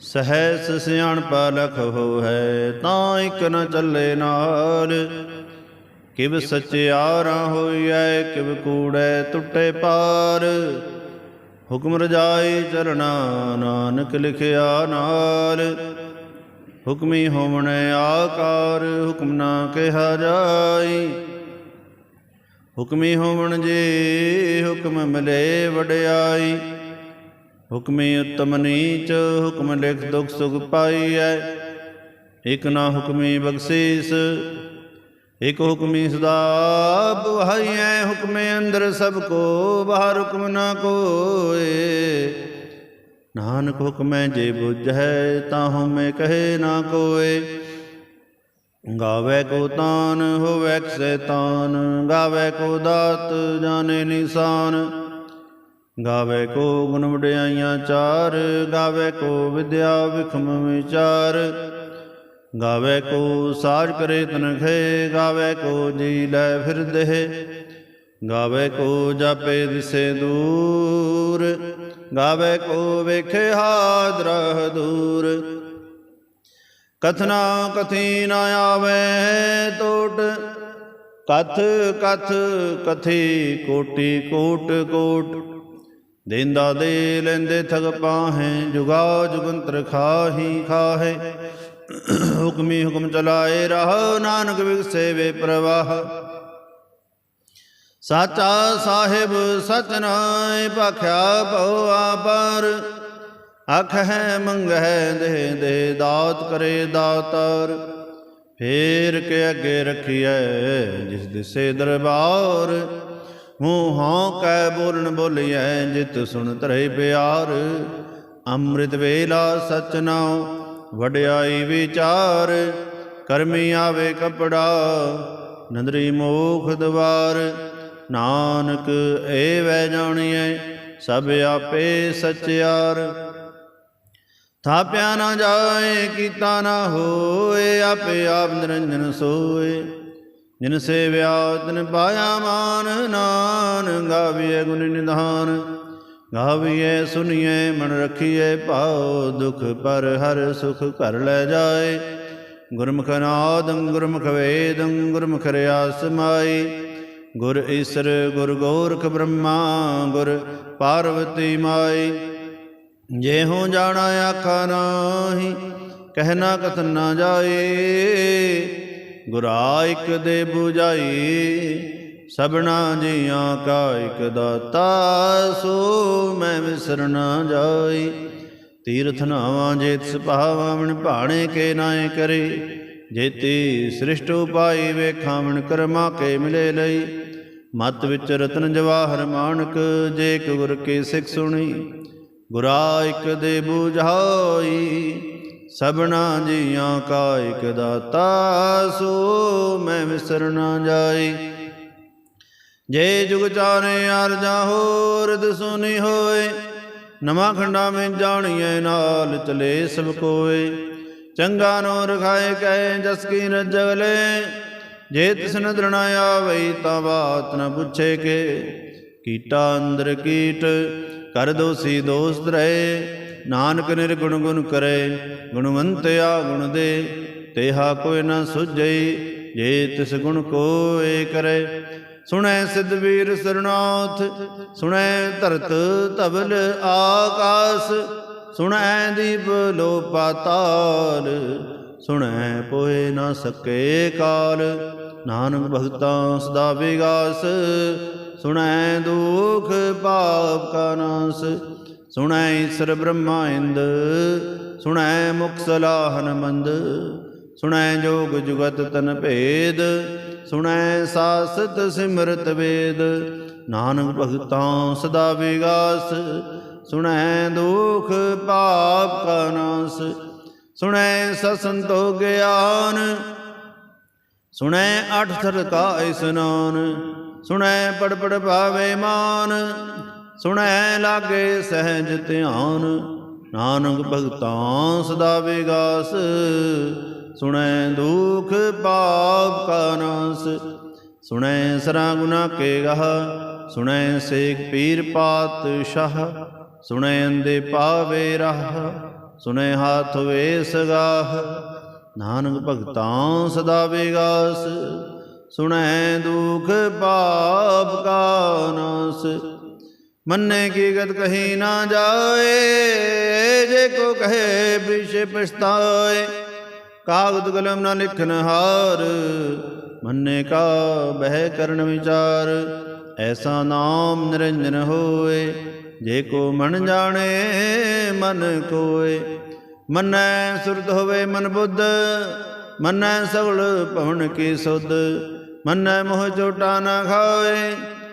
ਸਹਿਸ ਸਿਆਣਪ ਲਖ ਹੋਇ ਤਾਂ ਇਕ ਨ ਚੱਲੇ ਨਾਲ। ਕਿਵ ਸਚਿਆਰਾ ਹੋਈਐ, ਕਿਵ ਕੂੜੈ ਟੁੱਟੇ ਪਾਰ। ਹੁਕਮ ਰਜਾਈ ਚਰਣਾ, ਨਾਨਕ ਲਿਖਿਆ ਨਾਲ। ਹੁਕਮੀ ਹੋਵਣ ਆਕਾਰ, ਹੁਕਮ ਨਾ ਕਿਹਾ ਜਾਈ। ਹੁਕਮੀ ਹੋਵਣ ਜੇ ਹੁਕਮ ਮਿਲੇ ਵਡਿਆਈ। ਹੁਕਮੀ ਉਤਮ ਨੀਚ, ਹੁਕਮ ਲਿਖ ਦੁਖ ਸੁਖ ਪਾਈਐ। ਇਕ ਨਾ ਹੁਕਮੀ ਬਖਸ਼ੀਸ, ਇਕ ਹੁਕਮੀ ਸਦਾ ਬਹਾਈਐ। ਹੁਕਮੇ ਅੰਦਰ ਸਭ ਕੋ, ਬਾਹਰ ਹੁਕਮ ਨਾ ਕੋਏ। ਨਾਨਕ ਹੁਕਮੈ ਜੇ ਬੁਝੈ ਤਾਂ ਹਉਮੈ ਕਹੇ ਨਾ ਕੋਏ। ਗਾਵੇ ਕੋ ਤਾਨ, ਹੋਵੇ ਸੈਤਾਨ ਗਾਵੇ ਕੋ ਦਾਤ, ਜਾਣੇ ਨਿਸ਼ਾਨ। ਗਾਵੇ ਕੋ ਗੁਣ ਵਡਿਆਈਆਂ ਚਾਰ, ਗਾਵੇ ਕੋ ਵਿਦਿਆ ਵਿਖਮ ਵਿਚਾਰ। ਗਾਵੇ ਕੋ ਸਾਜ ਕਰੇ ਤਨਖੇ, ਗਾਵੇ ਕੋ ਜੀ ਲੈ ਫਿਰਦੇ ਗਾਵੇ ਕੋ ਜਾਪੇ ਦਿਸੇ ਦੂਰ, ਗਾਵੇ ਕੋ ਵੇਖੇ ਹਾਦਰਹ ਦੂਰ ਕਥਨਾ ਕਥੀ ਨਾ ਆਵੇ ਟੋਟ ਕਥ ਕਥ ਕਥੀ ਕੋਟੀ ਕੋਟ ਕੋਟ। ਦੇਂਦਾ ਦੇ ਲੈਂਦੇ ਥਗ ਪਾਹੇ, ਜੁਗਾ ਜੁਗੰਤਰ ਖਾਹੀ ਖਾਹੇ। ਹੁਕਮੀ ਹੁਕਮ ਚਲਾਏ ਰਹੋ, ਨਾਨਕ ਵਿਗਸੇ ਪ੍ਰਵਾਹ। ਸਾਚਾ ਸਾਹਿਬ ਸਚਨਾਏ ਭਖਿਆ ਭਉ ਆਪਾਰ ਅਖ ਹੈ ਮੰਗ ਹੈ ਦੇ ਦੇ ਦਾਤ ਕਰੇ ਦਾਤਾਰ। ਫੇਰ ਕੇ ਅੱਗੇ ਰਖੀਐ ਜਿਸ ਦਿਸੇ ਦਰਬਾਰ। ਮੂੰਹਾਂ ਕੈ ਬੋਲਣ ਬੋਲੀਐ, ਜਿਤ ਸੁਣ ਤਰੇ ਪਿਆਰ। ਅੰਮ੍ਰਿਤ ਵੇਲਾ ਸਚ ਨਾਉ, ਵਡਿਆਈ ਵਿਚਾਰ। ਕਰਮੀ ਆਵੇ ਕਪੜਾ, ਨੰਦਰੀ ਮੋਖ ਦਵਾਰ। ਨਾਨਕ ਏ ਵੈ ਜਾਣੀਐ, ਸਭ ਆਪੇ ਸਚਿਆਰ। ਥਾਪਿਆ ਨਾ ਜਾਏ, ਕੀਤਾ ਨਾ ਹੋਏ, ਆਪੇ ਆਪ ਨਿਰੰਜਨ ਸੋਏ। ਜਿਨ ਸੇਵਿਆ ਤਿਨ ਪਾਇਆ ਮਾਨ ਨਾਨ ਗਾਵੀਏ ਗੁਣ ਨਿਧਾਨ। ਗਾਵੀਏ ਸੁਨੀਏ ਮਨ ਰਖੀਏ ਭਾਉ ਦੁਖ ਪਰ ਹਰ ਸੁਖ ਘਰ ਲੈ ਜਾਏ। ਗੁਰਮੁਖ ਨਾਦੰ, ਗੁਰਮੁਖ ਵੇਦੰ, ਗੁਰਮੁਖ ਰਿਆਸ ਮਾਈ ਗੁਰ ਈਸਰ, ਗੁਰ ਗੋਰਖ ਬ੍ਰਹਮਾ, ਗੁਰ ਪਾਰਵਤੀ ਮਾਈ ਜੇ ਹੋ ਜਾਣਾ ਆਖਾ ਨਾਹੀ ਕਹਿਣਾ ਕਥਨ ਨਾ ਜਾਏ। ਗੁਰਾ ਇਕ ਦੇ 부ਜਾਈ ਸਭਨਾ ਜੀਆਂ ਕਾ ਇਕ ਦਾਤਾ, ਸੋ ਮੈਂ ਵਿਸਰ ਨਾ ਜਾਈ। ਤੀਰਥ ਨਾਵਾਂ ਜੇਤ ਸੁਭਾਵਣ ਭਾਣੇ ਕੇ ਨਾਏ ਕਰੇ। ਜੇਤੀ ਸ੍ਰਿਸ਼ਟ ਉਪਾਈ ਵੇਖਾਵਣ ਕਰਮਾ ਕੇ ਮਿਲੇ ਲਈ। ਮਤ ਵਿੱਚ ਰਤਨ ਜਵਾਹਰ ਮਾਨਕ, ਜੇ ਗੁਰ ਕੇ ਸਿੱਖ ਸੁਣੀ। ਗੁਰਾ ਇਕ ਦੇ 부ਝਾਈ ਸਭਨਾ ਜੀਆਂ ਕਾ ਇਕ ਦਾਤਾ, ਸੋ ਮੈਂ ਵਿਸਰ ਨਾ ਜਾਈ ਜੇ ਜੁਗ ਚਾਰੇ ਅਰਜਾ ਹੋਰ ਸੁਨੀ ਹੋਏ, ਨਵਾਂ ਖੰਡਾ ਮੈਂ ਜਾਣੀਏ ਨਾਲ ਚਲੇ ਸਭ ਕੋਏ। ਚੰਗਾ ਨੋ ਰਖਾਏ ਕਹੇ ਜਸ ਕੀ ਨ ਜੇ ਤਿਸ ਨਦਰ ਨਾ ਆਵਈ ਤਾਂ ਬਾਤ ਨ ਪੁੱਛੇ ਕੇ। ਕੀਟਾ ਅੰਦਰ ਕੀਟ, ਕਰ ਦੋਸੀ ਦੋਸਤ ਰਹੇ ਨਾਨਕ ਨਿਰਗੁਣ ਗੁਣ ਕਰੇ, ਗੁਣਵੰਤਿਆ ਗੁਣ ਦੇ, ਤੇਹਾ ਕੋਈ ਨਾ ਸੁਝਈ ਜੇ ਤਿਸ ਗੁਣ ਕੋਏ ਕਰੇ। ਸੁਣੈ ਸਿਦਵੀਰ ਸਰਨਾਥ ਸੁਣੈ ਧਰਤ ਧਵਲ ਆਕਾਸ, ਸੁਣੈ ਦੀਪ ਲੋ ਪਾਤਾਲ ਸੁਣੈ ਪੋਏ ਨਾ ਸਕੇ ਕਾਲ। ਨਾਨਕ ਭਗਤਾਂ ਸਦਾ ਵਿਗਾਸ, ਸੁਣੈ ਦੁਖ ਪਾਪ ਕਾ ਨਾਸ। ਸੁਣੈ ਈਸਰ ਬ੍ਰਹਮਾ ਇੰਦ ਸੁਣੈ ਮੁਖ ਸਲਾਹਨ ਮੰਦ, ਸੁਣੈ ਜੋਗ ਜੁਗਤ ਤਨ ਭੇਦ, ਸੁਣੈ ਸਾਸਤ ਸਿਮਰਤ ਵੇਦ। ਨਾਨਕ ਭਗਤਾਂ ਸਦਾ ਵਿਗਾਸ, ਸੁਣੈ ਦੁਖ ਪਾਪ ਕਾ ਨਾਸ, ਸੁਣੈ ਸਸੰਤੋ ਗਿਆਨ, ਸੁਣੈ ਅਠ ਥਰ ਕਾ ਇਸਨਾਨ ਸੁਣੈ ਪੜ ਪੜ ਭਾਵੇ ਮਾਨ। ਸੁਣੈ ਲਾਗੇ ਸਹਿਜ ਧਿਆਨ, ਨਾਨਕ ਭਗਤਾਂ ਸਦਾ ਵਿਗਾਸ। ਸੁਣੈ ਦੁਖ ਪਾਪ ਕਾ ਨਾਸ, ਸੁਣੈ ਸਰਾ ਗੁਨਾ ਕੇ ਗਹ, ਸੁਣੈ ਸੇਖ ਪੀਰ ਪਾਤਸ਼ਾਹ, ਸੁਣੈ ਅੰਦੇ ਪਾਵੇ ਰਹ, ਸੁਣੈ ਹਾਥ ਵੇ ਸਗਾਹ। ਨਾਨਕ ਭਗਤਾਂ ਸਦਾ ਵਿਗਾਸ, ਸੁਣੈ ਦੁਖ ਪਾਪ ਕਾ ਨਾਸ। ਮੰਨੇ ਕੀ ਗਤ ਕਹੀ ਨਾ ਜਾਏ, ਜੇ ਕੋ ਕਹੇ ਬਿਸ਼ ਪਛਤਾਏ। ਕਾਗਦ ਕਲਮ ਨਾ ਲਿਖਨ ਹਾਰ, ਮੰਨੇ ਕਾ ਬਹਿ ਕਰਨ ਵਿਚਾਰ। ਐਸਾ ਨਾਮ ਨਿਰੰਜਨ ਹੋਏ, ਜੇ ਕੋ ਮਨ ਜਾਣੇ, ਮਨ ਕੋਏ। ਮੰਨੈ ਸੁਰਤ ਹੋਵੇ ਮਨ ਬੁੱਧ, ਮੰਨੈ ਸਗਲ ਭਵਨ ਕੀ ਸੁਧ। ਮੰਨੈ ਮੋਹ ਚੋਟਾ ਨਾ ਖਾਏ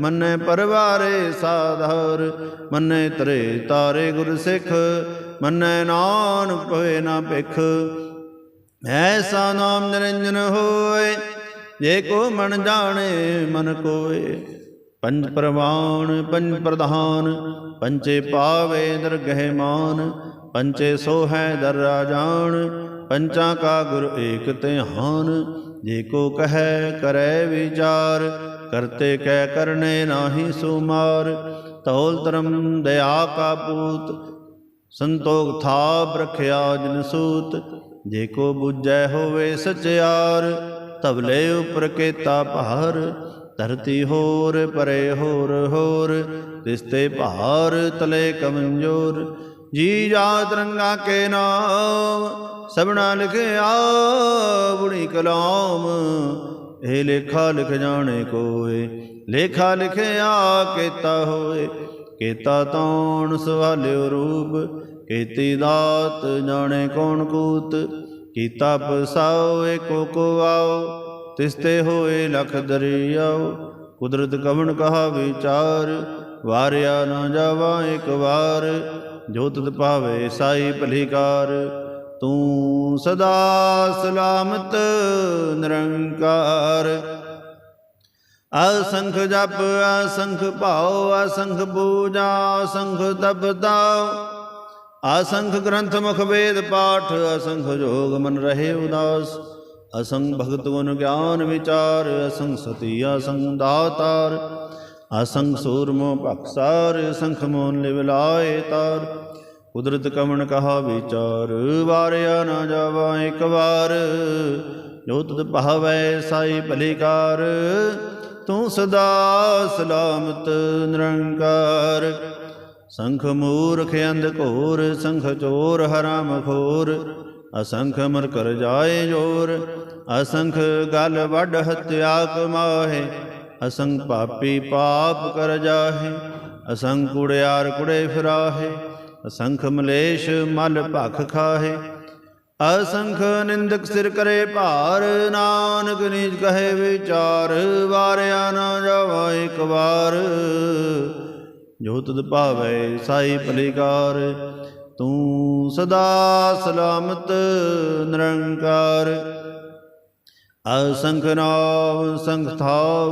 ਮੰਨੈ ਪਰਵਾਰੇ ਸਾਧਾਰ, ਮੰਨੈ ਤਰੇ ਤਾਰੇ ਗੁਰ ਸਿੱਖ, ਮੰਨੈ ਨਾਨ ਹੋਏ ਨਾ ਭਿਖ। ਐਸਾ ਨਾਮ ਨਿਰੰਜਨ ਹੋਏ, ਜੇ ਕੋ ਮਨ ਜਾਣੇ ਮਨ ਕੋਏ। ਪੰਜ ਪ੍ਰਵਾਨ, ਪੰਜ ਪ੍ਰਧਾਨ ਪੰਚੇ ਪਾਵੇ ਦਰਗਹਿ ਮਾਨ ਪੰਚੇ ਸੋਹੈ ਦਰ ਰਾਜਾਨ ਪੰਚਾਂ ਕਾ ਗੁਰ ਏਕ ਤੇ ਹਾਨ ਜੇ ਕੋ ਕਹੈ ਕਰੈ ਵਿਚਾਰ ਕਰਤੇ ਕਹਿ ਕਰਨੇ ਨਾਹੀ ਸੁਮਾਰ ਤੌਲ ਧਰਮ ਦਇਆ ਕਾ ਪੂਤ, ਸੰਤੋਖ ਥਾਪ ਰਖਿਆ ਜਿਨ ਸੂਤ, ਜੇ ਕੋ ਬੁਝੈ ਹੋਵੇ ਸਚਿਆਰ ਤਬਲੇ ਉਪਰ ਕੇਤਾ ਭਾਰ, ਧਰਤੀ ਹੋਰ ਪਰੇ ਹੋਰ ਹੋਰ, ਤਿਸਤੇ ਭਾਰ ਤਲੇ ਕਮਜ਼ੋਰ, ਜੀ ਜਾਤ ਰੰਗਾ ਕੇ ਨਾਮ, ਸਭਨਾ ਲਿਖਿਆ ਬੁਣੀ ਕਲਾਮ ਇਹ ਲੇਖਾ ਲਿਖ ਜਾਣੇ ਕੋਏ, ਲੇਖਾ ਲਿਖਿਆ ਕੀਤਾ ਹੋਏ, ਕੀਤਾ ਤੌਣ ਸਵਾਲਿਓ ਰੂਪ, ਕੀਤੀ ਦਾਤ ਜਾਣੇ ਕੌਣ ਕੂਤ, ਕੀਤਾ ਪਸਾਓ ਏਕੋ ਕੋ ਆਓ, ਤਿਸਤੇ ਹੋਏ ਲਖ ਦਰਿਆਓ, ਕੁਦਰਤ ਕਵਣ ਕਹਾ ਵਿਚਾਰ, ਵਾਰਿਆ ਨਾ ਜਾਵਾ ਇੱਕ ਵਾਰ, ਜੋ ਤਤ ਪਾਵੇ ਸਾਈ ਭਲੀਕਾਰ। ਤੂੰ ਸਦਾ ਸਲਾਮਤ, ਨਿਰੰਕਾਰ। ਅਸੰਖ ਜਪ, ਅਸੰਖ ਭਾਉ, ਅਸੰਖ ਪੂਜਾ, ਅਸੰਖ ਤਪਤਾ ਅਸੰਖ ਗ੍ਰੰਥ ਮੁਖ ਵੇਦ ਪਾਠ, ਅਸੰਖ ਜੋਗ ਮਨ ਰਹੇ ਉਦਾਸ। ਅਸੰਖ ਭਗਤ ਗੁਣ ਗਿਆਨ ਵਿਚਾਰ, ਅਸੰਖ ਸਤੀ, ਅਸੰਖ ਦਾਤਾਰ। ਅਸੰਖ ਸੂਰਮੋ ਭਖਸਾਰ ਅਸੰਖ ਮੋਨ ਲਿਵਲਾਏ ਤਾਰ। ਕੁਦਰਤ ਕਮਣ ਕਹਾ ਵਿਚਾਰ, ਵਾਰਿਆ ਨਾ ਜਾਵਾ ਇੱਕ ਵਾਰ। ਜੋ ਤਤ ਭਾਵੈ ਸਾਈ ਭਲੀਕਾਰ, ਤੂੰ ਸਦਾ ਸਲਾਮਤ ਨਿਰੰਕਾਰ। ਸੰਖ ਮੂਰਖ ਅੰਧ ਘੋਰ, ਸੰਖ ਚੋਰ ਹਰਾਮ ਖੋਰ ਅਸੰਖ ਮਰ ਕਰ ਜਾਏ ਜੋਰ, ਅਸੰਖ ਗਲ ਵੱਡ ਹਤਿਆ ਕਮਾਹੇ ਅਸੰਖ ਪਾਪੀ ਪਾਪ ਕਰ ਜਾਹੇ, ਅਸੰਖ ਕੁੜਿਆਰ ਕੁੜੇ ਫਿਰਾਹੇ। ਅਸੰਖ ਮਲੇਸ਼ ਮਲ ਭਖ ਖਾਹੇ। ਅਸੰਖ ਨਿੰਦਕ ਸਿਰ ਕਰੇ ਭਾਰ, ਨਾਨਕ ਨੀਜ ਕਹੇ ਵਿਚਾਰ, ਵਾਰਿਆ ਨਾ ਜਾਵਾ ਇੱਕ ਵਾਰ। ਜੋ ਤੁਧ ਭਾਵੇ ਸਾਈ ਭਲੀਕਾਰ, ਤੂੰ ਸਦਾ ਸਲਾਮਤ ਨਿਰੰਕਾਰ। ਅਸੰਖ ਨਾਮ ਸੰਖ ਥਾਵ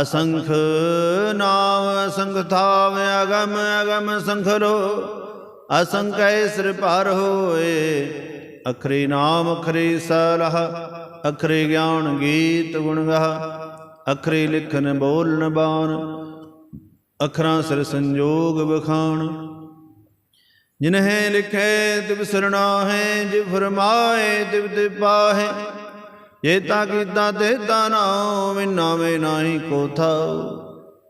ਅਸੰਖ ਨਾਮ ਅਸੰਖ ਅਗਮ ਅਗਮ ਸੰਖਰੋ ਅਸੰਖ ਸਿਰ ਪਰ ਹੋਏ। ਅਖਰੀ ਨਾਮ, ਅਖਰੀ ਸਲਹ। ਅਖਰੀ ਗਿਆਨ ਗੀਤ ਗੁਣ ਗਾ ਅਖਰੇ ਲਿਖਨ ਬੋਲਨ ਬਾਣ। ਅਖਰਾਂ ਸਿਰ ਸੰਜੋਗ ਬਖਾਣ ਜਿਨਹਿ ਲਿਖੇ ਤਿਵ ਸਰਣਾ ਹੈ ਜਿ ਫਰਮਾਏ ਤਿਵ ਤੇ ਪਾਹੇ। ਜੇ ਕੀਤਾ ਤੇ ਤਾ ਨਾਉ ਮਿਨਾ ਮੇ ਨਾਹੀ ਕੋ ਥਾਉ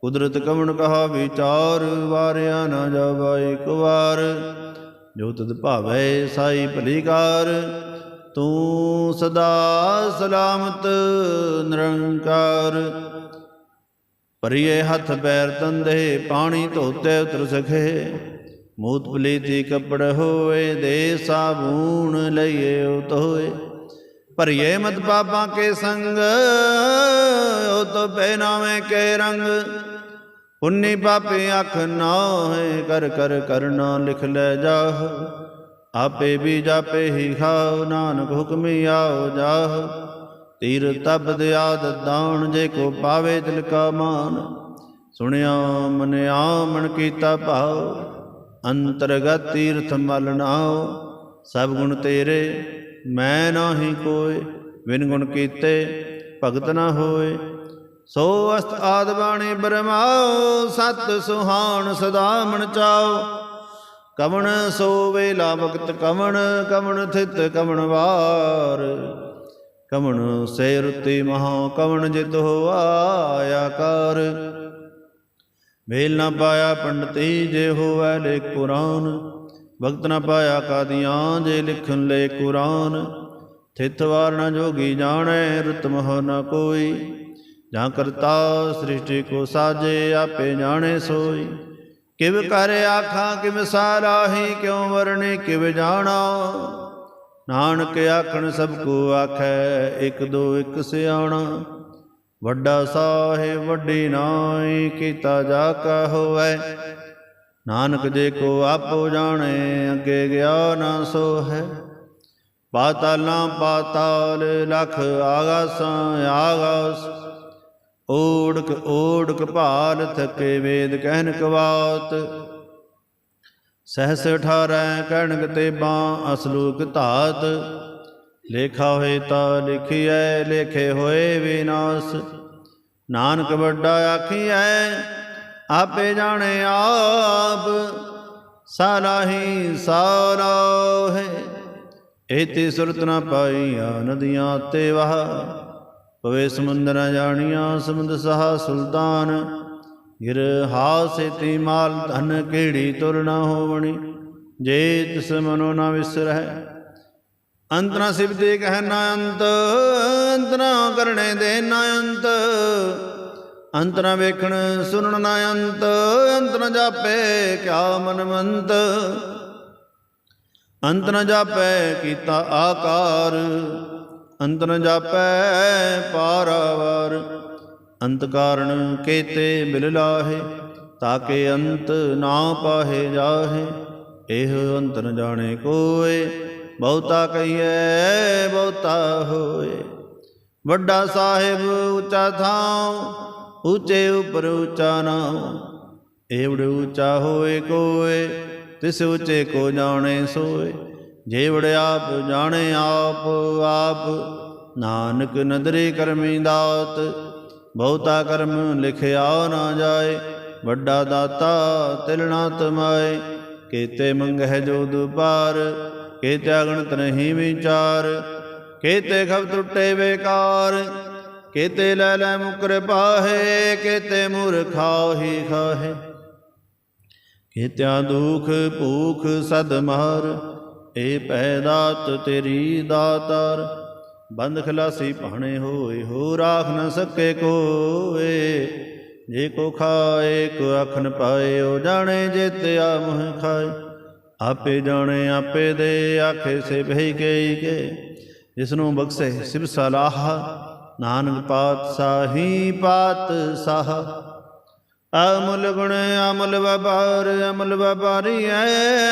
ਕੁਦਰਤ ਕਵਣ ਕਹਾ ਵਿਚਾਰ, ਵਾਰਿਆ ਨਾ ਜਾਵਾ ਇੱਕ ਵਾਰ। ਜੋ ਤਦ ਭਾਵੈ ਸਾਈ ਭਲੀਕਾਰ, ਤੂੰ ਸਦਾ ਸਲਾਮਤ ਨਿਰੰਕਾਰ। ਪਰਿਏ ਹੱਥ ਪੈਰ ਤੰਦੇ, ਪਾਣੀ ਧੋਤੇ ਉਤਰ ਸਖੇ। ਮੂਤ ਪਲੀਤੀ ਕੱਪੜ ਹੋਏ, ਦੇ ਸਾਬੂਨ ਲਈਏ ਉਤ ਹੋਏ ਭਰੀਏ ਮਤ ਪਾਪਾਂ ਕੇ ਸੰਗ ਉਹ ਤੋ ਪਹਿਨਾਵੇਂ ਕੇ ਰੰਗ। ਪੁੰਨੀ ਪਾਪੇ ਅੱਖ ਨਾ ਹੈ ਕਰ ਕਰ ਕਰਨਾ ਲਿਖ ਲੈ ਜਾਹ। ਆਪੇ ਵੀ ਜਾਪੇ ਹੀ ਖਾਓ, ਨਾਨਕ ਹੁਕਮੀ ਆਓ ਜਾਹ। ਤੀਰ ਤਬ ਦਿਆਦ ਦਾਣ ਜੇ ਕੋ ਪਾਵੇ ਦਿਲ ਕਾ ਮਾਨ। ਸੁਣਿਆ ਮਨਿਆ ਮਨ ਕੀਤਾ ਭਾਉ, ਅੰਤਰਗਤ ਤੀਰਥ ਮਲ ਨਾਉ। ਸਭ ਗੁਣ ਤੇਰੇ ਮੈਂ ਨਾਹੀ ਕੋਏ ਬਿਨ ਗੁਣ ਕੀਤੇ ਭਗਤ ਨਾ ਹੋਏ ਸੋ ਅਸਤ ਆਦ ਬਾਣੀ ਬਰਮਾਓ ਸਤ ਸੁਹਾਣ ਸਦਾ ਮਨ ਚਾਓ ਕਵਣ ਸੋ ਵੇਲਾ ਵਕਤ ਕਵਣ ਕਵਣ ਥਿਤ ਕਵਣ ਵਾਰ। ਕਵਣ ਸੇ ਰੁਤੀ ਮਹਾ, ਕਵਣ ਜਿਤ ਹੋਆ ਕਰ ਵੇਲ ਨਾ ਪਾਇਆ ਪੰਡਤੀ, ਜੇ ਹੋਵੈ ਲੇ ਕੁਰਾਨ ਵਕਤ ਨਾ ਪਾਇਆ ਕਾਦੀਆਂ ਜੇ ਲਿਖਣ ਲੈ ਕੁਰਾਨ। ਥਿਤ ਵਾਰ ਨ ਜੋਗੀ ਜਾਣੈ, ਰਤ ਮਹ ਨਾ ਕੋਈ। ਜਾਂ ਕਰਤਾ ਸ੍ਰਿਸ਼ਟੀ ਕੋ ਸਾਜੇ, ਆਪੇ ਜਾਣੇ ਸੋਈ। ਕਿਵ ਕਰ ਆਖਾਂ, ਕਿਵ ਸਾਰਾਹੀ, ਕਿਉ ਵਰਣੇ, ਕਿਵ ਜਾਣਾ। ਨਾਨਕ ਆਖਣ, ਸਭ ਕੋ ਆਖੈ, ਇੱਕ ਦੋ, ਇੱਕ ਸਿਆਣਾ। ਵੱਡਾ ਸਾਹਿਬ, ਵੱਡੀ ਨਾਈ, ਕੀਤਾ ਜਾ ਕਾ ਹੋਵੇ। ਨਾਨਕ ਜੇ ਕੋ ਆਪੋ ਜਾਣੇ, ਅੱਗੇ ਗਿਆ ਨਾ ਸੋ ਹੈ ਪਾਤਾਲਾਂ ਪਾਤਾਲ ਲਖ ਆਗਾਸਾਂ ਆਗਾਸ। ਓੜਕ ਓੜਕ ਭਾਲ ਥਕੇ ਵੇਦ ਕਹਿਨ ਕਵਾਤ। ਸਹਸ 18 ਕਹਿਣਕ ਤੇ ਬਾਂ ਅਸਲੂਕ ਧਾਤ। ਲੇਖਾ ਹੋਏ ਤਾਂ ਲਿਖਿਐ, ਲੇਖੇ ਹੋਏ ਵਿਨਾਸ਼। ਨਾਨਕ ਵੱਡਾ ਆਖੀਐ ਆਪੇ ਜਾਣੇ ਆਪ, ਸਾਰਾ ਹੀ ਸਾਰਾ ਹੈ। ਏਤੀ ਸੁਰਤ ਨਾ ਪਾਈਆ ਨਦੀਆਂ ਤੇ ਵਹਾ, ਪਵੇ ਸਮੁੰਦਰ ਨ ਜਾਣੀਆਂ ਸਮੁੰਦ ਸਹਾ ਸੁਲਤਾਨ। ਗਿਰ ਹਾਸੇ ਤੀ ਮਾਲ ਧਨ ਕਿਹੜੀ ਤੁਰ ਨਾ ਹੋਵਣੀ, ਜੇ ਤਿਸ ਮਨੋ ਨਾ ਵਿਸਰਹਿ ਅੰਤ ਨਾ ਸਿਵਤੇ ਕਹਿ ਨਾ ਅੰਤ ਅੰਤ ਨਾ ਦੇ ਨਾ ਅੰਤ ਅੰਤ ਨਾ ਵੇਖਣ, ਸੁਣਨ ਨਾ ਅੰਤ ਅੰਤ ਨਾ ਜਾਪੇ, ਕਿਆ ਮਨਵੰਤ ਅੰਤ ਨ ਜਾਪੈ, ਕੀਤਾ ਆਕਾਰ। ਅੰਤ ਨ ਜਾਪੈ, ਪਾਰਾਵਾਰ। ਅੰਤ ਕਾਰਣ ਕੇਤੇ ਮਿਲ ਲਾਹੇ, ਤਾਕੇ ਅੰਤ ਨਾ ਪਾਹੇ ਜਾਹੇ। ਇਹ ਅੰਤ ਨ ਜਾਣੇ ਕੋਏ, ਬਹੁਤਾ ਕਹੀਏ ਬਹੁਤਾ ਹੋਏ। ਵੱਡਾ ਸਾਹਿਬ ਉੱਚਾ ਥਾਂ ਉੱਚੇ ਉਪਰ ਉੱਚਾ ਨਾ ਏਵੜ ਉੱਚਾ ਹੋਏ ਕੋਏ, ਤਿਸ ਉੱਚੇ ਕੋ ਜਾਣੇ ਸੋਏ। ਜੇਵੜ ਆਪ ਜਾਣੇ ਆਪ ਆਪ ਨਾਨਕ ਨਦਰੇ ਕਰਮੀ ਦਾਤ, ਬਹੁਤਾ ਕਰਮ ਲਿਖਿਆ ਨਾ ਜਾਏ, ਵੱਡਾ ਦਾਤਾ ਤਿਲਣਾ ਤਮਾਏ। ਕੀਤੇ ਮੰਗਹਿ ਜੋ ਦੁਪਾਰ, ਕੀਤੇ ਅਗਣਤ ਨਹੀਂ ਵਿਚਾਰ, ਕੀਤੇ ਖਬ ਟੁੱਟੇ ਬੇਕਾਰ ਕਿਤੇ ਲੈ ਲੈ ਮੁਕਰ ਪਾਹੇ ਕੀਤੇ ਮੂਰਖਾਹੀ ਖਾਹੇ। ਕੀਤਿਆਂ ਦੁਖ ਭੂਖ ਸਦ ਮਾਰ, ਏ ਪੈਦਾਤ ਤੇਰੀ ਦਾਤਾਰ। ਬੰਦ ਖਲਾਸੀ ਭਾਣੇ ਹੋਏ ਹੋ ਰਾਖ ਨ ਸਕੇ ਕੋਏ। ਜੇ ਕੋ ਖਾਏ ਕੋ ਅਖਨ ਪਾਏ, ਉਹ ਜਾਣੇ ਜਿਤਿਆ ਮੋਹ ਖਾਏ। ਆਪੇ ਜਾਣੇ, ਆਪੇ ਦੇ ਆਖੇ ਸੇ ਭਈ ਗਈ ਕੇ। ਜਿਸ ਨੂੰ ਬਖਸ਼ੇ ਸਿਬ ਸਲਾਹ। ਨਾਨਕ ਪਾਤਸ਼ਾਹੀ ਪਾਤ ਸਾਹ ਅਮੁਲ ਗੁਣ, ਅਮਲ ਵਪਾਰ, ਅਮਲ ਵਪਾਰੀ ਐ,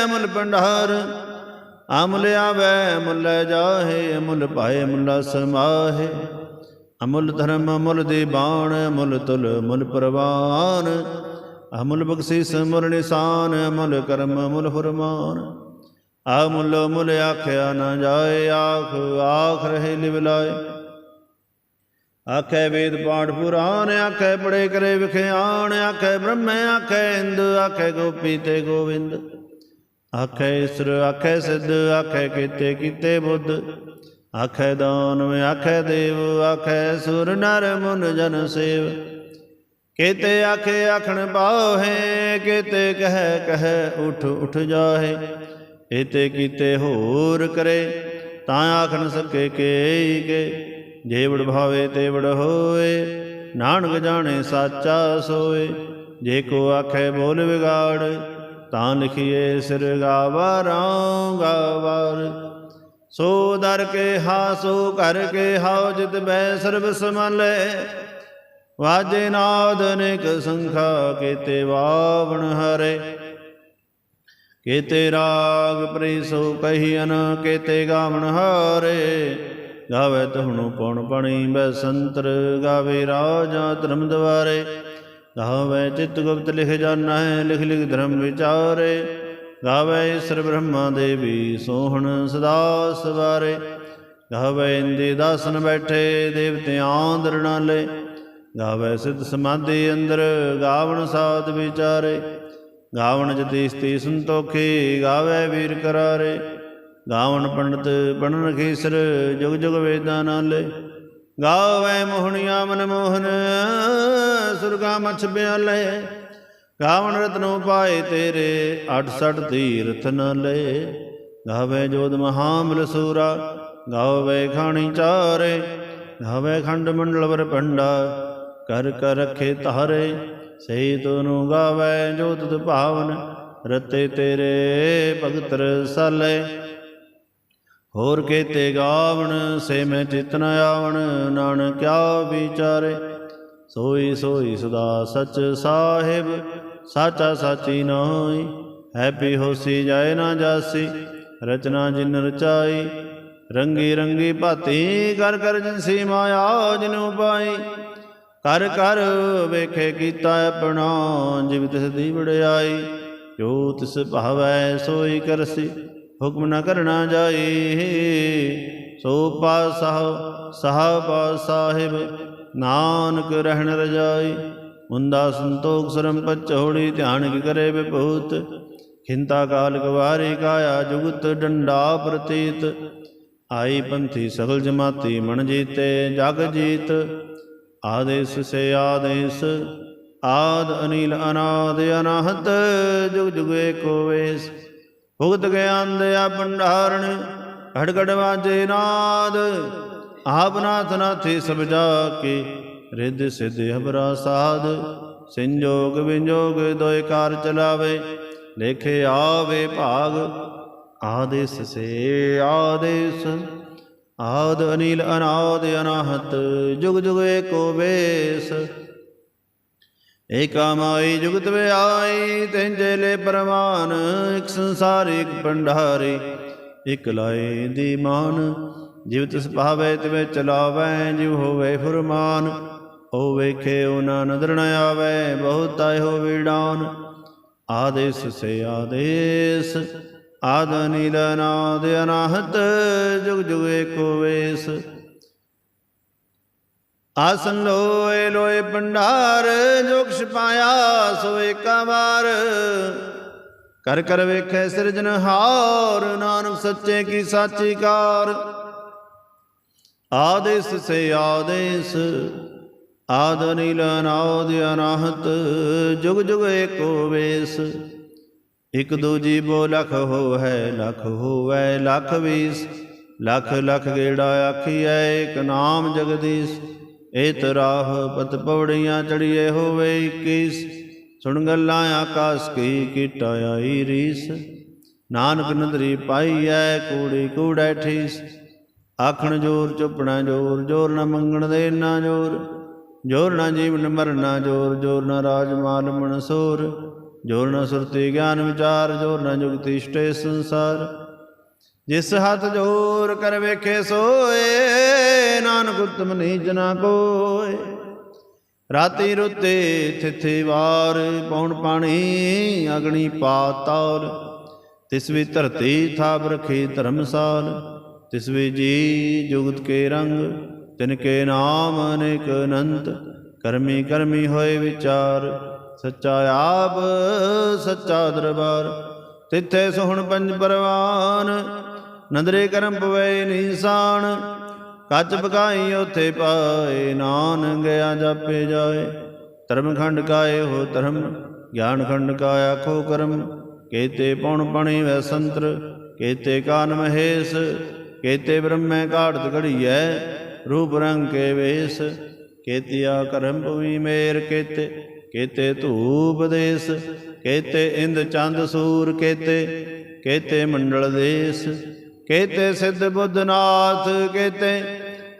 ਅਮਲ ਭੰਡਾਰ। ਅਮੁਲ ਆਵੇ ਮੁੱਲ ਜਾਹੇ, ਅਮੁਲ ਪਾਏ ਮੁੱਲ ਸਮਾਹੇ ਅਮੁਲ ਧਰਮ, ਅਮੁਲ ਦੀ ਬਾਣ, ਅਮੁਲ ਤੁਲ ਮੁਲ ਪ੍ਰਵਾਨ। ਅਮੁਲ ਬਖਸ਼ਿਸ ਮੁਲ ਨਿਸ਼ਾਨ, ਅਮੁਲ ਕਰਮ, ਅਮੁਲ ਫਰਮਾਨ। ਅਮੁਲ ਮੁਲ ਆਖਿਆ ਨਾ ਜਾਏ, ਆਖ ਆਖ ਰਹੇ ਲਿਵ ਲਾਏ ਆਖੇ ਵੇਦ ਪਾਠ ਪੁਰਾਨ ਆਖੇ ਪੜੇ ਕਰੇ ਵਿਖਿਆਣ ਆਖੇ ਬ੍ਰਹਮੇ, ਆਖੇ ਇੰਦ ਆਖੇ ਗੋਪੀ ਤੇ ਗੋਵਿੰਦ। ਆਖੇ ਇਸਰ, ਆਖੇ ਸਿੱਧ, ਆਖੇ ਕੀਤੇ ਕੀਤੇ ਬੁੱਧ। ਆਖੇ ਦਾਨਵ, ਆਖੇ ਦੇਵ, ਆਖੇ ਸੁਰ, ਨਰ, ਮੁਨ, ਜਨ, ਸੇਵ। ਕੇਤੇ ਆਖੇ ਆਖਣ ਪਾਹੇ, ਕੇਤੇ ਕਹਿ ਕਹਿ ਉਠ ਉਠ ਜਾਹੇ। ਏਤੇ ਕੀਤੇ ਹੋਰ ਕਰੇ, ਤਾਂ ਆਖਣ ਸਕੇ ਕੇ ਕੇ। ਜੇ ਭਾਵੇ ਤੇ ਵਡ ਹੋਏ, ਨਾਨਕ ਜਾਣੇ ਸਾਚਾ ਸੋਏ। ਜੇ ਕੋ ਆਖੇ ਬੋਲ ਵਿਗਾੜ, ਤਾਂ ਲਿਖੀਏ ਸਿਰ ਗਾਵਾਰਾਂ ਗਾਵਾਰ। ਸੋ ਦਰ ਕੇ ਹਾਸੋ ਕਰ ਕੇ ਹਾਉ, ਜਿਤ ਬੈ ਸਰਬ ਸਮਲੇ ਵਾਜੇ ਨਾਦ ਅਨੇਕ ਸੰਖਾ, ਕੀਤੇ ਵਾਵਣ ਹਰੇ। ਕੀਤੇ ਰਾਗ ਪ੍ਰੀਸੋ ਕਹੀਨ ਕੀਤੇ ਗਾਵਣ ਹਾਰੇ। ਗਾਵੇ ਤਹਣੁ ਪਉਣ ਪਣੀ ਸੰਤਰ ਗਾਵੇ ਰਾਜਾ ਧਰਮ ਦਵਾਰੇ। ਗਾਵੇ ਚਿਤ ਗੁਪਤ ਲਿਖ ਜਾਣਾ ਹੈ ਲਿਖ ਲਿਖ ਧਰਮ ਵਿਚਾਰੇ। ਗਾਵੇ ਈਸ਼ਰ ਬ੍ਰਹਮਾ ਦੇਵੀ ਸੋਹਣ ਸਦਾ ਸਵਾਰੇ। ਗਾਵੇ ਇੰਦੇ ਦਾਸਨ ਬੈਠੇ ਦੇਵਤਿਆਂ ਦਰਣਾਲੇ ਗਾਵੇ ਸਿਧ ਸਮਾਧੀ ਅੰਦਰ, ਗਾਵਣ ਸਾਧ ਵਿਚਾਰੇ। ਗਾਵਣ ਜਤੀਸਤੀ ਸੰਤੋਖੀ, ਗਾਵੇ ਵੀਰ ਕਰਾਰੇ। ਗਾਵਣ ਪੰਡਤ ਬਣਨ ਖੇਸਰ ਜੁਗ ਜੁਗ ਵੇਦਾਂ ਨਾਲੇ। ਗਾਵੇ ਮੋਹਣੀਆਂ ਮਨ ਮੋਹਨ, ਸੁਰਗਾ ਮਛ ਬਿਆਲੇ ਗਾਵਣ ਰਤਨੋ ਪਾਏ ਤੇਰੇ 68 ਤੀਰਥ ਨਾਲੇ। ਗਾਵੇ ਜੋਦ ਮਹਾਮਲ ਸੂਰਾ, ਗਾਵੇ ਖਾਣੀ ਚਾਰੇ। ਗਾਵੇ ਖੰਡ ਮੰਡਲ ਵਰ ਪੰਡਾ ਕਰ ਕਰ ਰਖੇ ਤਾਰੇ ਸਹੀ ਤੂੰ ਗਾਵੇ ਜੋ ਤੁਧ ਭਾਵਨ, ਰਤੇ ਤੇਰੇ ਭਗਤ ਰਸਾਲੇ ਹੋਰ ਕੇਤੇ ਗਾਵਣ ਸੇ ਮੈਂ ਚਿਤ ਆਵਣ, ਨਾਨਕ ਕਿਆ ਵਿਚਾਰੇ। ਸੋਈ ਸੋਈ ਸਦਾ ਸਚ ਸਾਹਿਬ, ਸਾਚਾ ਸਾਚੀ ਨਾਈ ਹੈਪੀ ਹੋਸੀ ਜਾਏ ਨਾ ਜਾਸੀ, ਰਚਨਾ ਜਿਨ ਰਚਾਈ। ਰੰਗੀ ਰੰਗੀ ਭਾਤੀ, ਕਰ ਕਰ ਜਿਨਸੀ ਮਾਇਆ ਜਿਨੂ ਪਾਈ। ਕਰ ਕਰ ਵੇਖੇ ਕੀਤਾ ਆਪਣਾ, ਜਿਵ ਤਿਸ ਦੀ ਵਡਿਆਈ ਜੋ ਤਿਸ ਭਾਵੈ ਸੋਈ ਕਰਸੀ। ਹੁਕਮ ਨਾ ਕਰਨਾ ਜਾਈ ਸੋ ਪਾਸਾ ਸਾਹ ਸਾਹਿਬ ਨਾਨਕ ਰਹਿਣ ਰਜਾਈ। ਮੁੰਦਾ ਸੰਤੋਖ ਸਰਮ ਪਚੋੜੀ ਧਿਆਨ ਕੀ ਕਰੇ ਵਿਭੂਤ। ਖਿੰਤਾ ਕਾਲ ਗਵਾਰੀ ਕਾਇਆ ਜੁਗਤ ਡੰਡਾ ਪ੍ਰਤੀਤ। ਆਈ ਪੰਥੀ ਸਗਲ ਜਮਾਤੀ ਮਨ ਜੀਤੇ ਜਗ ਜੀਤ। ਆਦੇਸ ਸੇ ਆਦੇਸ, ਆਦ ਅਨੀਲ ਅਨਾਦ ਅਨਾਹਤ। ਜੁਗ ਜੁਗੇ ਏਕੋ ਵੇਸ ਭੁਗਤ ਗਿਆਨ ਦਿਆ ਭੰਡਾਰਣ ਘੜ ਵਾਜੇ ਨਾਦ। ਆਪ ਨਾਥ ਨਾਥੀ ਸਭ ਜਾ ਕੇ ਰਿੱਧ ਸਿਧ ਹਬਰਾ ਸਾਧ। ਸੰਜੋਗ ਵਿਜੋਗ ਦੋਇ ਕਾਰ ਚਲਾਵੇ, ਲੇਖੇ ਆਵੇ ਭਾਗ। ਆਦੇਸ ਸੇ ਆਦੇਸ, ਆਦ ਅਨੀਲ ਅਨਾਦ ਅਨਾਹਤ, ਜੁਗ ਜੁਗ ਏਕੋ ਵੇਸ। ਏਕਾ ਮਾਈ ਜੁਗਤ ਵਿਆਈ ਤੈਂਜੇ ਲੈ ਪਰਮਾਨ ਇਕ ਸੰਸਾਰ, ਇਕ ਭੰਡਾਰੀ, ਇਕ ਲਾਏ ਦੀ ਮਾਨ। ਜਿਵ ਤਿਸ ਭਾਵੇ, ਤਿਵੇਂ ਚਲਾਵੈ ਜਿਵ ਹੋਵੇ ਫੁਰਮਾਨ। ਉਹ ਵੇਖੇ ਉਹ ਨਦਰ ਨ ਆਵੇ, ਬਹੁਤ ਆਏ ਹੋ ਵਿਡਾਨ ਆਦੇਸ ਸੇ ਆਦੇਸ, ਆਦ ਨੀਲ ਨਾਦ ਅਨਾਹਤ, ਜੁਗ ਜੁਗ ਏਕੋ ਵੇਸ। ਆਸਨ ਲੋਏ ਲੋਏ ਭੰਡਾਰ, ਜੋ ਕਿਛ ਪਾਇਆ ਸੋ ਏਕਾ ਵਾਰ। ਕਰ ਕਰ ਵੇਖੇ ਸਿਰਜਨਹਾਰ ਨਾਨਕ ਸੱਚੇ ਕੀ ਸਾਚੀ ਕਾਰ ਆਦੇਸ ਸੇ ਆਦੇਸ, ਆਦ ਨੀਲ ਨਾਦ ਅਨਾਹਤ, ਜੁਗ ਜੁਗ ਏਕੋ ਵੇਸ। ਇਕ ਦੂਜੀ ਬੋ ਲਖ ਹੋ ਹੈ ਲਖ ਹੋਵੈ, ਲਖ ਵੀਸ। ਲਖ ਲਖ ਗੇੜਾ ਆਖੀਐ, ਇਕ ਨਾਮ ਜਗਦੀਸ਼। ਏਤ ਤਰਾਹ ਪਤ ਪਵੜੀਆਂ ਚੜੀਏ ਹੋਵੇ 21 ਸੁਣ ਗੱਲਾਂ ਆਕਾਸ ਕੀ ਕੀਟਾ ਆਈ ਰੀਸ। ਨਾਨਕ ਨਦਰੀ ਪਾਈਐ ਕੂੜੀ ਕੂੜੈ ਠੀਸ। ਆਖਣ ਜੋਰ ਚੁੱਪਣਾ ਜੋਰ ਜੋਰ ਨਾ ਮੰਗਣ ਦੇ ਨਾ ਜੋਰ। ਜੋਰ ਨਾ ਜੀਵਨ ਮਰਨਾ ਜੋਰ ਜੋਰ ਨਾ ਰਾਜ ਮਾਲ ਮਨਸੂਰ ਜੋਰ ਨਾ ਸੁਰਤੀ ਗਿਆਨ ਵਿਚਾਰ, ਜੋਰ ਨਾ ਜੁਗਤੀ ਇਸ਼ਟੇ ਸੰਸਾਰ। ਜਿਸ ਹੱਥ ਜੋਰ ਕਰ ਵੇਖੇ ਸੋਏ ਨਾਨਕ ਉਤਮ ਨੀਚ ਨਾ ਕੋਏ। ਰਾਤੀ ਰੁੱਤੇ ਥਿਥੇ ਵਾਰ ਪੌਣ ਪਾਣੀ, ਅਗਣੀ ਪਾਤਾਲ ਤਿਸ ਵੀ ਧਰਤੀ ਥਾਪ ਰਖੀ ਧਰਮਸਾਲ। ਤਿਸ ਵੀ ਜੀ ਜੁਗਤ ਕੇ ਰੰਗ, ਤਿਨ ਕੇ ਨਾਮ ਅਨੇਕ ਅਨੰਤ। ਕਰਮੀ ਕਰਮੀ ਹੋਏ ਵਿਚਾਰ, ਸੱਚਾ ਆਪ, ਸੱਚਾ ਦਰਬਾਰ। ਤਿੱਥੇ ਸੋਹਣ ਪੰਜ ਪਰਵਾਨ, ਨਦਰੇ ਕਰਮ ਪਵੇ ਨੀਸਾਨ। ਕੱਚ ਪਕਾਈ ਉਥੇ ਪਾਏ ਨਾਨ ਗਿਆ ਜਾਪੇ ਜਾਏ। ਧਰਮ ਖੰਡ ਕਾਏ ਹੋ ਧਰਮ, ਗਿਆਨ ਖੰਡ ਕਾ ਆਖੋ ਕਰਮ। ਕੇਤੇ ਪਉਣ ਪਣੀ ਵੈ ਸੰਤਰ, ਕੇਤੇ ਕਾਨ ਮਹੇਸ਼, ਕੇਤੇ ਬ੍ਰਹਮੈ ਕਾੜਤ ਘੜੀਐ, ਰੂਪ ਰੰਗ ਕੇ ਵੇਸ। ਕੇਤਿਆ ਕਰਮ ਭੂਮੀ ਮੇਰ ਕੇਤੇ ਕੇਤੇ ਧੂਪ ਦੇਸ। ਕੇਤੇ ਇੰਦ ਚੰਦ ਸੂਰ ਕੇਤੇ ਕੇਤੇ ਮੰਡਲ ਦੇਸ। ਕੇਤੇ ਸਿੱਧ ਬੁੱਧਨਾਥ, ਕੇਤੇ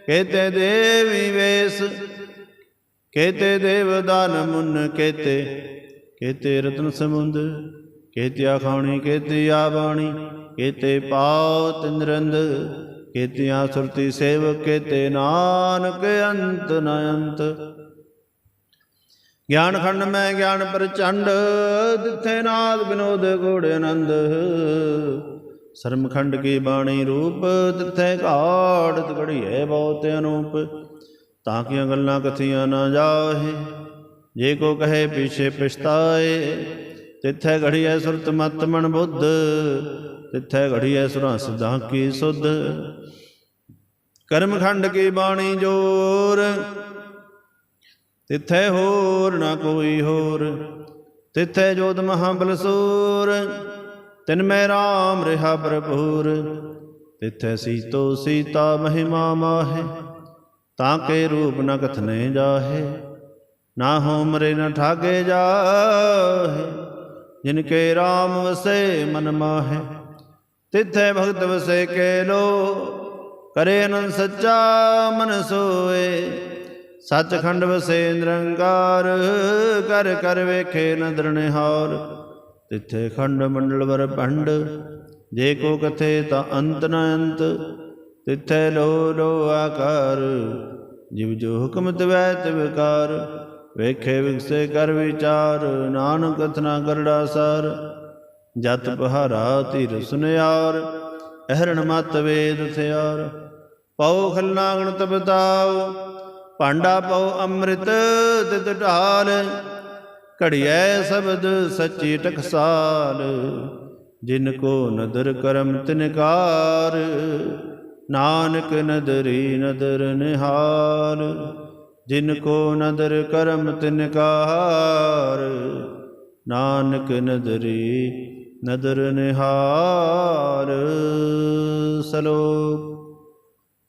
ਕੇਤੇ ਦੇਵੀ ਵੇਸ, ਕੇਤੇ ਦੇਵ ਦਾਨ ਕੇਤੇ ਕੇਤੇ ਰਤਨ ਸਮੁੰਦ, ਕੇਤੇ ਆਖਾਣੀ ਕੇਤੇ ਆ ਬਾਣੀ ਕੇਤੇ ਪਾਉ ਤਿੰਦਰੰਦ ਕੇਤਿਆਂ ਸੁਰਤੀ ਸੇਵਕ, ਕੇਤੇ ਨਾਨਕ ਅੰਤ ਨ ਅੰਤ। ਗਿਆਨ ਖੰਡ ਮੈਂ ਗਿਆਨ ਪ੍ਰਚੰਡ, ਦਿਥੇ ਨਾਦ ਬਿਨੋਦ ਗੋੜ ਆਨੰਦ। ਸਰਮਖੰਡ ਕੀ ਬਾਣੀ ਰੂਪ, ਤਿੱਥੈ ਘਾੜਤ ਘੜੀਏ ਬਹੁਤ ਅਨੂਪ। ਤਾਂ ਕੀਆਂ ਗੱਲਾਂ ਕਥੀਆਂ ਨਾ ਜਾਹੇ? ਜੇ ਕੋ ਕਹੇ ਪਿਛੇ ਪਛਤਾਏ, ਤਿੱਥੈ ਘੜੀਐ ਸੁਰਤ ਮਤ ਮਨ ਬੁੱਧ, ਤਿੱਥੈ ਘੜੀਐ ਸੁਰਾਂ ਸਦਾ ਕੀ ਸੁਧ। ਕਰਮ ਕੀ ਬਾਣੀ ਜੋਰ, ਤਿੱਥੈ ਹੋਰ ਨਾ ਕੋਈ ਹੋਰ, ਤਿੱਥੈ ਜੋਤ ਮਹਾਬਲ ਸੂਰ। ਤਿਨ ਮੈਂ RAM ਰਿਹਾ ਭਰਪੂਰ, ਤਿਥੈ ਸੀਤੋ ਸੀਤਾ ਮਹਿਮਾ ਮਾਹੇ, ਤਾਂ ਕੇ ਰੂਪ ਨ ਕਥਨੇ ਜਾਹੇ, ਨਾ ਹੋ ਮਰੇ ਨ ਠਾਗੇ ਜਾਹੇ, ਜਿਨ ਕੇ RAM ਵਸੇ ਮਨ ਮਾਹੇ, ਤਿਥੈ ਭਗਤ ਵਸੇ ਕੇ ਲੋ, ਕਰੇ ਅਨੰਦ ਸੱਚਾ ਮਨ ਸੋਏ, ਸੱਚਖੰਡ ਵਸੇ ਨਿਰੰਕਾਰ, ਕਰ ਕਰ ਵੇਖੇ ਨਦਰ ਨਿਹਾਰ ਤਿੱਥੇ ਖੰਡ ਮੰਡਲ ਵਰ ਭੰਡ, ਜੇ ਕੋ ਕਥੇ ਤਾਂ ਅੰਤ ਨ ਅੰਤ, ਤਿੱਥੇ ਲੋ ਲੋ ਆਕਾਰ। ਜਿਵ ਜੋ ਹੁਕਮ ਤਵੈ ਤਿਵਕਾਰ ਵੇਖੇ ਵਿਗਸੇ ਕਰ ਵਿਚਾਰ, ਨਾਨਕ ਕਥਨਾ ਕਰੜਾ ਸਾਰ। ਜਤ ਪਹਾਰਾ ਧੀਰ ਸੁਨਿਆਰ ਅਹਰਣ ਮਤ ਵੇਦ ਥਿਆਰ। ਪਉ ਖਲਨਾ ਗਣਤ ਬਤਾਉ ਭਾਂਡਾ ਪਉ ਅੰਮ੍ਰਿਤ ਤਿਤ ਢਾਲ। ਘੜੀਐ ਸ਼ਬਦ ਸੱਚੀ ਟਕਸਾਲ, ਜਿਨ ਕੋ ਨਦਰ ਕਰਮ ਤਿਨਕਾਰ ਨਾਨਕ ਨਦਰੀ ਨਦਰ ਨਿਹਾਲ, ਜਿਨ ਕੋ ਨਦਰ ਕਰਮ ਤਿਨਕਾਰ ਨਾਨਕ ਨਦਰੀ ਨਦਰ ਨਿਹਾਲ। ਸਲੋਕ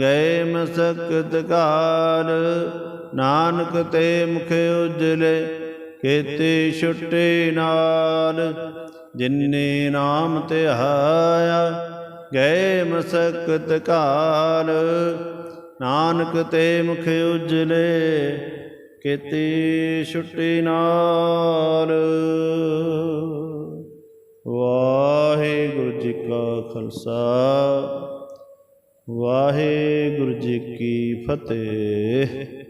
ਗਏ ਮਸਕਤ ਕਾਲ ਨਾਨਕ ਤੇ ਮੁਖ ਉਜਲੇ ਕੇਤੇ ਛੁੱਟੇ ਨਾਲ। ਜਿਨਨੇ ਨਾਮ ਧਿਆਇਆ ਗਏ ਮਸਕਤ ਕਾਲ ਨਾਨਕ ਤੇ ਮੁਖ ਉਜਲੇ ਕੇਤੇ ਛੁੱਟੇ ਨਾਲ। ਵਾਹਿਗੁਰੂ ਜੀ ਕਾ ਖਾਲਸਾ। ਵਾਹਿਗੁਰੂ ਜੀ ਕੀ ਫਤਿਹ।